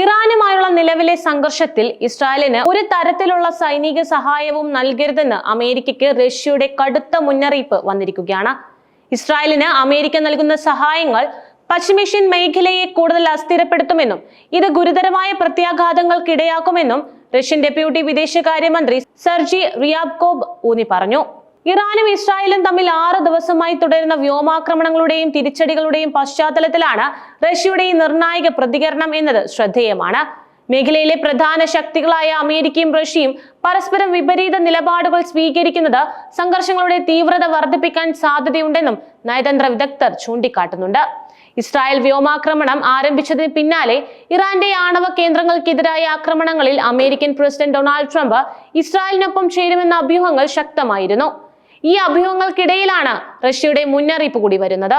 ഇറാനുമായുള്ള നിലവിലെ സംഘർഷത്തിൽ ഇസ്രായേലിന് ഒരു തരത്തിലുള്ള സൈനിക സഹായവും നൽകരുതെന്ന് അമേരിക്കയ്ക്ക് റഷ്യയുടെ കടുത്ത മുന്നറിയിപ്പ് വന്നിരിക്കുകയാണ്. ഇസ്രായേലിന് അമേരിക്ക നൽകുന്ന സഹായങ്ങൾ പശ്ചിമേഷ്യൻ മേഖലയെ കൂടുതൽ അസ്ഥിരപ്പെടുത്തുമെന്നും ഇത് ഗുരുതരമായ പ്രത്യാഘാതങ്ങൾക്കിടയാക്കുമെന്നും റഷ്യൻ ഡെപ്യൂട്ടി വിദേശകാര്യമന്ത്രി സർജി റിയാബ്കോബ് ഊന്നി പറഞ്ഞു. ഇറാനും ഇസ്രായേലും തമ്മിൽ ആറ് ദിവസമായി തുടരുന്ന വ്യോമാക്രമണങ്ങളുടെയും തിരിച്ചടികളുടെയും പശ്ചാത്തലത്തിലാണ് റഷ്യയുടെ ഈ നിർണായക പ്രതികരണം എന്നത് ശ്രദ്ധേയമാണ്. മേഖലയിലെ പ്രധാന ശക്തികളായ അമേരിക്കയും റഷ്യയും പരസ്പരം വിപരീത നിലപാടുകൾ സ്വീകരിക്കുന്നത് സംഘർഷങ്ങളുടെ തീവ്രത വർദ്ധിപ്പിക്കാൻ സാധ്യതയുണ്ടെന്നും നയതന്ത്ര വിദഗ്ധർ ചൂണ്ടിക്കാട്ടുന്നുണ്ട്. ഇസ്രായേൽ വ്യോമാക്രമണം ആരംഭിച്ചതിന് പിന്നാലെ ഇറാന്റെ ആണവ കേന്ദ്രങ്ങൾക്കെതിരായ ആക്രമണങ്ങളിൽ അമേരിക്കൻ പ്രസിഡന്റ് ഡൊണാൾഡ് ട്രംപ് ഇസ്രായേലിനൊപ്പം ചേരുമെന്ന അഭ്യൂഹങ്ങൾ ശക്തമായിരുന്നു. ഈ അഭ്യൂഹങ്ങൾക്കിടയിലാണ് റഷ്യയുടെ മുന്നറിയിപ്പ് കൂടി വരുന്നത്.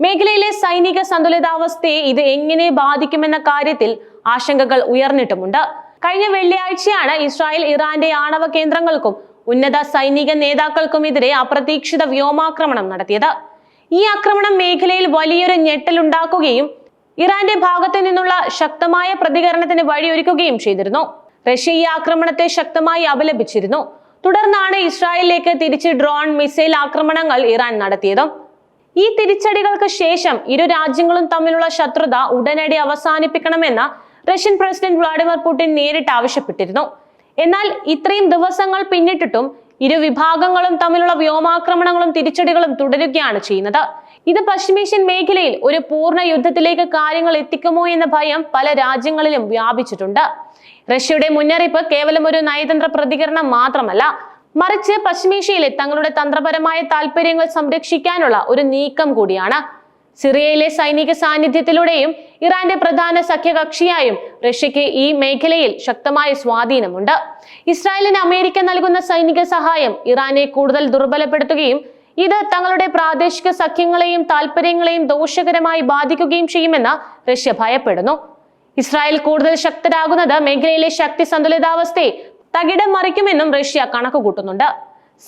മേഖലയിലെ സൈനിക സന്തുലിതാവസ്ഥയെ ഇത് എങ്ങനെ ബാധിക്കുമെന്ന കാര്യത്തിൽ ആശങ്കകൾ ഉയർന്നിട്ടുമുണ്ട്. കഴിഞ്ഞ വെള്ളിയാഴ്ചയാണ് ഇസ്രായേൽ ഇറാന്റെ ആണവ കേന്ദ്രങ്ങൾക്കും ഉന്നത സൈനിക നേതാക്കൾക്കുമെതിരെ അപ്രതീക്ഷിത വ്യോമാക്രമണം നടത്തിയത്. ഈ ആക്രമണം മേഖലയിൽ വലിയൊരു ഞെട്ടലുണ്ടാക്കുകയും ഇറാന്റെ ഭാഗത്തു നിന്നുള്ള ശക്തമായ പ്രതികരണത്തിന് വഴിയൊരുക്കുകയും ചെയ്തിരുന്നു. റഷ്യ ഈ ആക്രമണത്തെ ശക്തമായി അപലപിച്ചിരുന്നു. തുടർന്നാണ് ഇസ്രായേലിലേക്ക് തിരിച്ച് ഡ്രോൺ മിസൈൽ ആക്രമണങ്ങൾ ഇറാൻ നടത്തിയത്. ഈ തിരിച്ചടികൾക്ക് ശേഷം ഇരു രാജ്യങ്ങളും തമ്മിലുള്ള ശത്രുത ഉടനടി അവസാനിപ്പിക്കണമെന്ന് റഷ്യൻ പ്രസിഡന്റ് വ്ളാഡിമിർ പുടിൻ നേരിട്ട് ആവശ്യപ്പെട്ടിരുന്നു. എന്നാൽ ഇത്രയും ദിവസങ്ങൾ പിന്നിട്ടിട്ടും ഇരു വിഭാഗങ്ങളും തമ്മിലുള്ള വ്യോമാക്രമണങ്ങളും തിരിച്ചടികളും തുടരുകയാണ് ചെയ്യുന്നത്. ഇത് പശ്ചിമേഷ്യൻ മേഖലയിൽ ഒരു പൂർണ യുദ്ധത്തിലേക്ക് കാര്യങ്ങൾ എത്തിക്കുമോ എന്ന ഭയം പല രാജ്യങ്ങളിലും വ്യാപിച്ചിട്ടുണ്ട്. റഷ്യയുടെ മുന്നറിയിപ്പ് കേവലം ഒരു നയതന്ത്ര പ്രതികരണം മാത്രമല്ല മറിച്ച് പശ്ചിമേഷ്യയിലെ തങ്ങളുടെ തന്ത്രപരമായ താല്പര്യങ്ങൾ സംരക്ഷിക്കാനുള്ള ഒരു നീക്കം കൂടിയാണ്. സിറിയയിലെ സൈനിക സാന്നിധ്യത്തിലൂടെയും ഇറാന്റെ പ്രധാന സഖ്യകക്ഷിയായും റഷ്യക്ക് ഈ മേഖലയിൽ ശക്തമായ സ്വാധീനമുണ്ട്. ഇസ്രായേലിന് അമേരിക്ക നൽകുന്ന സൈനിക സഹായം ഇറാനെ കൂടുതൽ ദുർബലപ്പെടുത്തുകയും ഇത് തങ്ങളുടെ പ്രാദേശിക സഖ്യങ്ങളെയും താൽപര്യങ്ങളെയും ദോഷകരമായി ബാധിക്കുകയും ചെയ്യുമെന്ന് റഷ്യ ഭയപ്പെടുന്നു. ഇസ്രായേൽ കൂടുതൽ ശക്തരാകുന്നത് മേഖലയിലെ ശക്തി സന്തുലിതാവസ്ഥയെ തകിടം മറിക്കുമെന്നും റഷ്യ കണക്കുകൂട്ടുന്നുണ്ട്.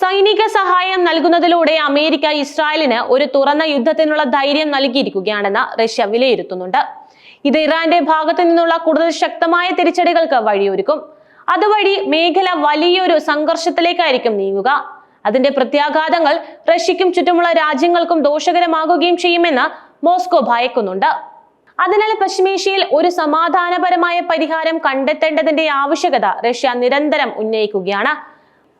സൈനിക സഹായം നൽകുന്നതിലൂടെ അമേരിക്ക ഇസ്രായേലിന് ഒരു തുറന്ന യുദ്ധത്തിനുള്ള ധൈര്യം നൽകിയിരിക്കുകയാണെന്ന് റഷ്യ വിലയിരുത്തുന്നുണ്ട്. ഇത് ഇറാന്റെ ഭാഗത്തു നിന്നുള്ള കൂടുതൽ ശക്തമായ തിരിച്ചടികൾക്ക് വഴിയൊരുക്കും. അതുവഴി മേഖല വലിയൊരു സംഘർഷത്തിലേക്കായിരിക്കും നീങ്ങുക. അതിന്റെ പ്രത്യാഘാതങ്ങൾ റഷ്യക്കും ചുറ്റുമുള്ള രാജ്യങ്ങൾക്കും ദോഷകരമാകുകയും ചെയ്യുമെന്ന് മോസ്കോ ഭയക്കുന്നുണ്ട്. അതിനാൽ പശ്ചിമേഷ്യയിൽ ഒരു സമാധാനപരമായ പരിഹാരം കണ്ടെത്തേണ്ടതിന്റെ ആവശ്യകത റഷ്യ നിരന്തരം ഉന്നയിക്കുകയാണ്.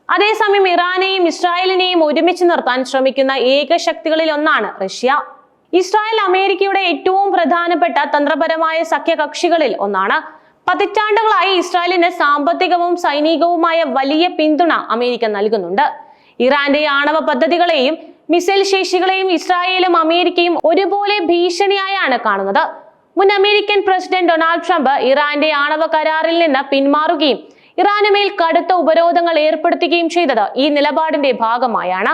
അതേസമയം ഇറാനെയും ഇസ്രായേലിനെയും ഒരുമിച്ച് നിർത്താൻ ശ്രമിക്കുന്ന ഏക ശക്തികളിൽ ഒന്നാണ് റഷ്യ. ഇസ്രായേൽ അമേരിക്കയുടെ ഏറ്റവും പ്രധാനപ്പെട്ട തന്ത്രപരമായ സഖ്യകക്ഷികളിൽ ഒന്നാണ്. പതിറ്റാണ്ടുകളായി ഇസ്രായേലിന് സാമ്പത്തികവും സൈനികവുമായ വലിയ പിന്തുണ അമേരിക്ക നൽകുന്നുണ്ട്. ഇറാന്റെ ആണവ പദ്ധതികളെയും മിസൈൽ ശേഷികളെയും ഇസ്രായേലും അമേരിക്കയും ഒരുപോലെ ഭീഷണിയായാണ് കാണുന്നത്. മുൻ അമേരിക്കൻ പ്രസിഡന്റ് ഡൊണാൾഡ് ട്രംപ് ഇറാന്റെ ആണവ കരാറിൽ നിന്ന് പിന്മാറുകയും ഇറാനുമേൽ കടുത്ത ഉപരോധങ്ങൾ ഏർപ്പെടുത്തുകയും ചെയ്തത് ഈ നിലപാടിന്റെ ഭാഗമായാണ്.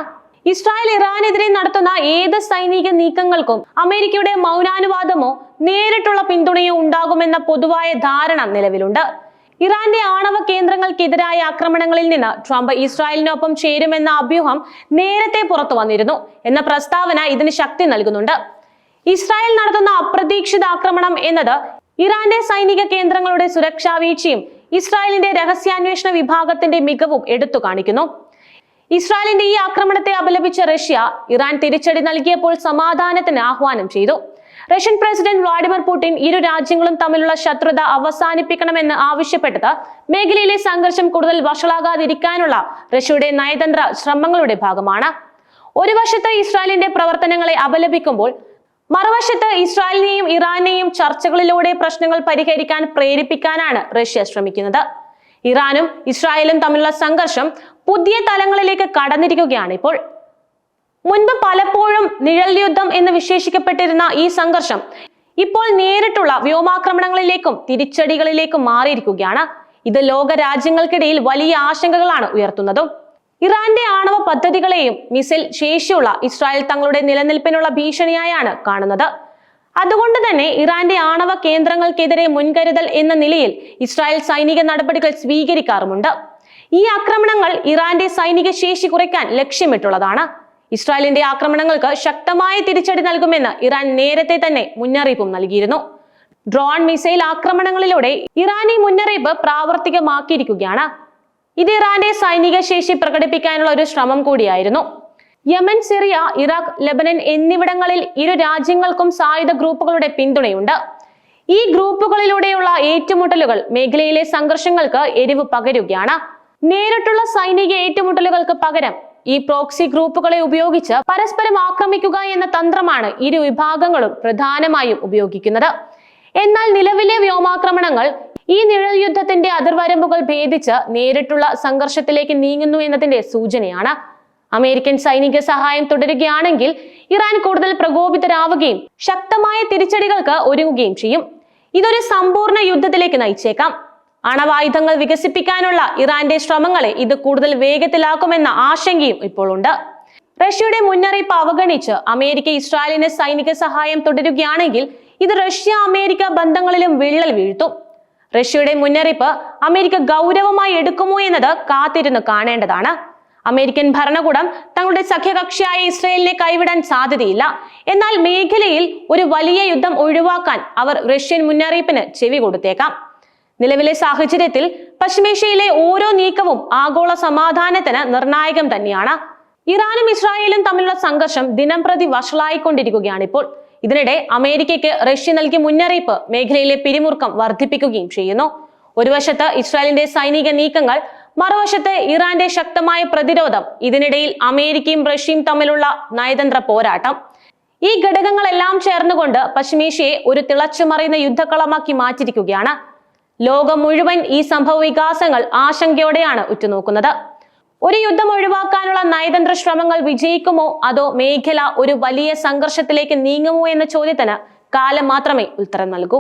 ഇസ്രായേൽ ഇറാനെതിരെ നടത്തുന്ന ഏത് സൈനിക നീക്കങ്ങൾക്കും അമേരിക്കയുടെ മൗനാനുവാദമോ നേരിട്ടുള്ള പിന്തുണയോ ഉണ്ടാകുമെന്ന പൊതുവായ ധാരണ നിലവിലുണ്ട്. ഇറാന്റെ ആണവ കേന്ദ്രങ്ങൾക്കെതിരായ ആക്രമണങ്ങളിൽ നിന്ന് ട്രംപ് ഇസ്രായേലിനൊപ്പം ചേരുമെന്ന അഭ്യൂഹം നേരത്തെ പുറത്തു വന്നിരുന്നു എന്ന പ്രസ്താവന ഇതിന് ശക്തി നൽകുന്നുണ്ട്. ഇസ്രായേൽ നടത്തുന്ന അപ്രതീക്ഷിത ആക്രമണം എന്നത് ഇറാന്റെ സൈനിക കേന്ദ്രങ്ങളുടെ സുരക്ഷാ വീഴ്ചയും ഇസ്രായേലിന്റെ രഹസ്യാന്വേഷണ വിഭാഗത്തിന്റെ മികവും എടുത്തു കാണിക്കുന്നു ഇസ്രായേലിന്റെ ഈ ആക്രമണത്തെ അപലപിച്ച റഷ്യ ഇറാൻ തിരിച്ചടി നൽകിയപ്പോൾ സമാധാനത്തിന് ആഹ്വാനം ചെയ്തു. റഷ്യൻ പ്രസിഡന്റ് വ്ളാഡിമിർ പുടിൻ ഇരു രാജ്യങ്ങളും തമ്മിലുള്ള ശത്രുത അവസാനിപ്പിക്കണമെന്ന് ആവശ്യപ്പെട്ടത് മേഖലയിലെ സംഘർഷം കൂടുതൽ വഷളാകാതിരിക്കാനുള്ള റഷ്യയുടെ നയതന്ത്ര ശ്രമങ്ങളുടെ ഭാഗമാണ്. ഒരു വശത്ത് ഇസ്രായേലിന്റെ പ്രവർത്തനങ്ങളെ അപലപിക്കുമ്പോൾ മറുവശത്ത് ഇസ്രായേലിനെയും ഇറാനെയും ചർച്ചകളിലൂടെ പ്രശ്നങ്ങൾ പരിഹരിക്കാൻ പ്രേരിപ്പിക്കാനാണ് റഷ്യ ശ്രമിക്കുന്നത്. ഇറാനും ഇസ്രായേലും തമ്മിലുള്ള സംഘർഷം പുതിയ തലങ്ങളിലേക്ക് കടന്നിരിക്കുകയാണ് ഇപ്പോൾ. മുൻപ് പലപ്പോഴും നിഴൽ യുദ്ധം എന്ന് വിശേഷിക്കപ്പെട്ടിരുന്ന ഈ സംഘർഷം ഇപ്പോൾ നേരിട്ടുള്ള വ്യോമാക്രമണങ്ങളിലേക്കും തിരിച്ചടികളിലേക്കും മാറിയിരിക്കുകയാണ്. ഇത് ലോക രാജ്യങ്ങൾക്കിടയിൽ വലിയ ആശങ്കകളാണ് ഉയർത്തുന്നതും. ഇറാന്റെ ആണവ പദ്ധതികളെയും മിസൈൽ ശേഷിയുള്ള ഇസ്രായേൽ തങ്ങളുടെ നിലനിൽപ്പിനുള്ള ഭീഷണിയായാണ് കാണുന്നത്. അതുകൊണ്ട് തന്നെ ഇറാന്റെ ആണവ കേന്ദ്രങ്ങൾക്കെതിരെ മുൻകരുതൽ എന്ന നിലയിൽ ഇസ്രായേൽ സൈനിക നടപടികൾ സ്വീകരിക്കാറുമുണ്ട്. ഈ ആക്രമണങ്ങൾ ഇറാന്റെ സൈനിക ശേഷി കുറയ്ക്കാൻ ലക്ഷ്യമിട്ടുള്ളതാണ്. ഇസ്രായേലിന്റെ ആക്രമണങ്ങൾക്ക് ശക്തമായ തിരിച്ചടി നൽകുമെന്ന് ഇറാൻ നേരത്തെ തന്നെ മുന്നറിയിപ്പും നൽകിയിരുന്നു. ഡ്രോൺ മിസൈൽ ആക്രമണങ്ങളിലൂടെ ഇറാൻ ഈ മുന്നറിയിപ്പ് പ്രാവർത്തികമാക്കിയിരിക്കുകയാണ്. ഇത് ഇറാന്റെ സൈനിക ശേഷി പ്രകടിപ്പിക്കാനുള്ള ഒരു ശ്രമം കൂടിയായിരുന്നു. യമൻ സിറിയ ഇറാഖ് ലെബനൻ എന്നിവിടങ്ങളിൽ ഇരു രാജ്യങ്ങൾക്കും സായുധ ഗ്രൂപ്പുകളുടെ പിന്തുണയുണ്ട്. ഈ ഗ്രൂപ്പുകളിലൂടെയുള്ള ഏറ്റുമുട്ടലുകൾ മേഖലയിലെ സംഘർഷങ്ങൾക്ക് എരിവ് പകരുകയാണ്. നേരിട്ടുള്ള സൈനിക ഏറ്റുമുട്ടലുകൾക്ക് പകരം ഈ പ്രോക്സി ഗ്രൂപ്പുകളെ ഉപയോഗിച്ച് പരസ്പരം ആക്രമിക്കുക എന്ന തന്ത്രമാണ് ഇരു വിഭാഗങ്ങളും പ്രധാനമായും ഉപയോഗിക്കുന്നത്. എന്നാൽ നിലവിലെ വ്യോമാക്രമണങ്ങൾ ഈ നിഴൽ യുദ്ധത്തിന്റെ അതിർവരമ്പുകൾ ഭേദിച്ച് നേരിട്ടുള്ള സംഘർഷത്തിലേക്ക് നീങ്ങുന്നു എന്നതിന്റെ സൂചനയാണ്. അമേരിക്കൻ സൈനിക സഹായം തുടരുകയാണെങ്കിൽ ഇറാൻ കൂടുതൽ പ്രകോപിതരാവുകയും ശക്തമായ തിരിച്ചടികൾക്ക് ഒരുങ്ങുകയും ചെയ്യും. ഇതൊരു സമ്പൂർണ യുദ്ധത്തിലേക്ക് നയിച്ചേക്കാം. അണവായുധങ്ങൾ വികസിപ്പിക്കാനുള്ള ഇറാന്റെ ശ്രമങ്ങളെ ഇത് കൂടുതൽ വേഗത്തിലാക്കുമെന്ന ആശങ്കയും ഇപ്പോൾ ഉണ്ട് റഷ്യയുടെ മുന്നറിയിപ്പ് അവഗണിച്ച് അമേരിക്ക ഇസ്രായേലിന് സൈനിക സഹായം തുടരുകയാണെങ്കിൽ ഇത് റഷ്യ അമേരിക്ക ബന്ധങ്ങളിലും വിള്ളൽ വീഴ്ത്തും. റഷ്യയുടെ മുന്നറിയിപ്പ് അമേരിക്ക ഗൗരവമായി എടുക്കുമോ എന്നത് കാത്തിരുന്ന് കാണേണ്ടതാണ്. അമേരിക്കൻ ഭരണകൂടം തങ്ങളുടെ സഖ്യകക്ഷിയായ ഇസ്രയേലിനെ കൈവിടാൻ സാധ്യതയില്ല. എന്നാൽ മേഖലയിൽ ഒരു വലിയ യുദ്ധം ഒഴിവാക്കാൻ അവർ റഷ്യൻ മുന്നറിയിപ്പിന് ചെവി കൊടുത്തേക്കാം. നിലവിലെ സാഹചര്യത്തിൽ പശ്ചിമേഷ്യയിലെ ഓരോ നീക്കവും ആഗോള സമാധാനത്തിന് നിർണായകം തന്നെയാണ്. ഇറാനും ഇസ്രായേലും തമ്മിലുള്ള സംഘർഷം ദിനം പ്രതി വഷളായിക്കൊണ്ടിരിക്കുകയാണ് ഇപ്പോൾ ഇതിനിടെ അമേരിക്കയ്ക്ക് റഷ്യ നൽകിയ മുന്നറിയിപ്പ് മേഖലയിലെ പിരിമുറുക്കം വർദ്ധിപ്പിക്കുകയും ചെയ്യുന്നു. ഒരു വശത്ത് ഇസ്രായേലിന്റെ സൈനിക നീക്കങ്ങൾ മറുവശത്ത് ഇറാന്റെ ശക്തമായ പ്രതിരോധം ഇതിനിടയിൽ അമേരിക്കയും റഷ്യയും തമ്മിലുള്ള നയതന്ത്ര പോരാട്ടം. ഈ ഘടകങ്ങളെല്ലാം ചേർന്നുകൊണ്ട് പശ്ചിമേഷ്യയെ ഒരു തിളച്ചുമറിയുന്ന യുദ്ധക്കളമാക്കി മാറ്റിയിരിക്കുകയാണ്. ലോകം മുഴുവൻ ഈ സംഭവ വികാസങ്ങൾ ആശങ്കയോടെയാണ് ഉറ്റുനോക്കുന്നത്. ഒരു യുദ്ധം ഒഴിവാക്കാനുള്ള നയതന്ത്ര ശ്രമങ്ങൾ വിജയിക്കുമോ? അതോ മേഖല ഒരു വലിയ സംഘർഷത്തിലേക്ക് നീങ്ങുമോ എന്ന ചോദ്യത്തിന് കാലം മാത്രമേ ഉത്തരം നൽകൂ.